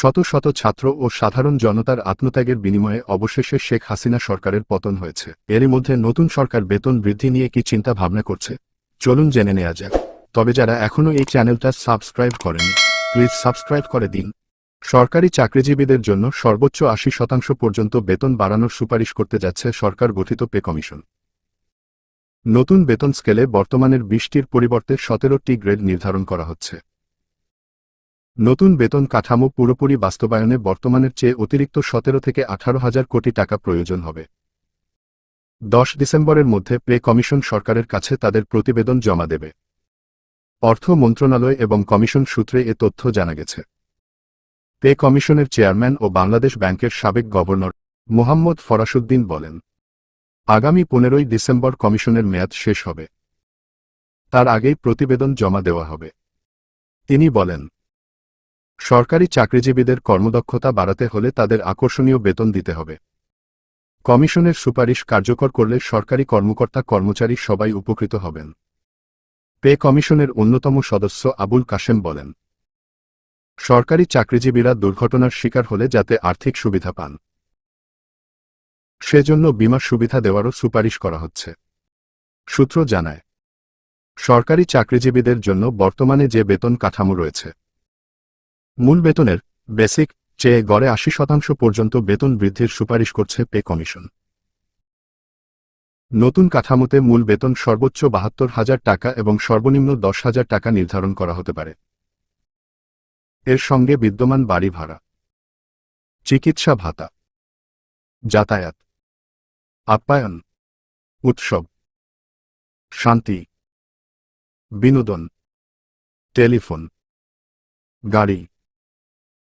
শত শত ছাত্র ও সাধারণ জনতার আত্মত্যাগের বিনিময়ে অবশেষে শেখ হাসিনা সরকারের পতন হয়েছে। এরই মধ্যে নতুন সরকার বেতন বৃদ্ধি নিয়ে কি চিন্তা ভাবনা করছে? চলুন জেনে নেওয়া যাক। তবে যারা এখনও এই চ্যানেলটা সাবস্ক্রাইব করেনি, প্লিজ সাবস্ক্রাইব করে দিন। সরকারি চাকরিজীবীদের জন্য সর্বোচ্চ আশি শতাংশ পর্যন্ত বেতন বাড়ানোর সুপারিশ করতে যাচ্ছে সরকার গঠিত পে কমিশন। নতুন বেতন স্কেলে বর্তমানের বিশটির পরিবর্তে সতেরোটি গ্রেড নির্ধারণ করা হচ্ছে। নতুন বেতন কাঠামো পুরোপুরি বাস্তবায়নে বর্তমানের চেয়ে অতিরিক্ত সতেরো থেকে আঠারো হাজার কোটি টাকা প্রয়োজন হবে। দশ ডিসেম্বরের মধ্যে পে কমিশন সরকারের কাছে তাদের প্রতিবেদন জমা দেবে। অর্থ মন্ত্রণালয় এবং কমিশন সূত্রে এ তথ্য জানা গেছে। পে কমিশনের চেয়ারম্যান ও বাংলাদেশ ব্যাংকের সাবেক গভর্নর মোহাম্মদ ফরাসুদ্দিন বলেন, আগামী পনেরোই ডিসেম্বর কমিশনের মেয়াদ শেষ হবে। তার আগেই প্রতিবেদন জমা দেওয়া হবে। তিনি বলেন সরকারি চাকরিজীবীদের কর্মদক্ষতা বাড়াতে হলে তাদের আকর্ষণীয় বেতন দিতে হবে। কমিশনের সুপারিশ কার্যকর করলে সরকারি কর্মকর্তা কর্মচারী সবাই উপকৃত হবেন। পে কমিশনের অন্যতম সদস্য আবুল কাশেম বলেন, সরকারি চাকরিজীবীরা দুর্ঘটনার শিকার হলে যাতে আর্থিক সুবিধা পান। সেজন্য বিমা সুবিধা দেওয়ারও সুপারিশ করা হচ্ছে। সূত্র জানায়, সরকারি চাকরিজীবীদের জন্য বর্তমানে যে বেতন কাঠামো রয়েছে মূল বেতনের, বেসিক চেয়ে গড়ে আশি শতাংশ পর্যন্ত বেতন বৃদ্ধির সুপারিশ করছে পে কমিশন। নতুন কাঠামোতে মূল বেতন সর্বোচ্চ বাহাত্তর হাজার টাকা এবং সর্বনিম্ন দশ হাজার টাকা নির্ধারণ করা হতে পারে। এর সঙ্গে বিদ্যমান বাড়ি ভাড়া। চিকিৎসা ভাতা। যাতায়াত। আপ্যায়ন। উৎসব। শান্তি। বিনোদন। টেলিফোন। গাড়ি।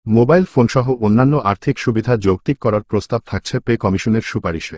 মোবাইল ফোনসহ অন্যান্য আর্থিক সুবিধা যৌক্তিক করার প্রস্তাব থাকছে পে কমিশনের সুপারিশে।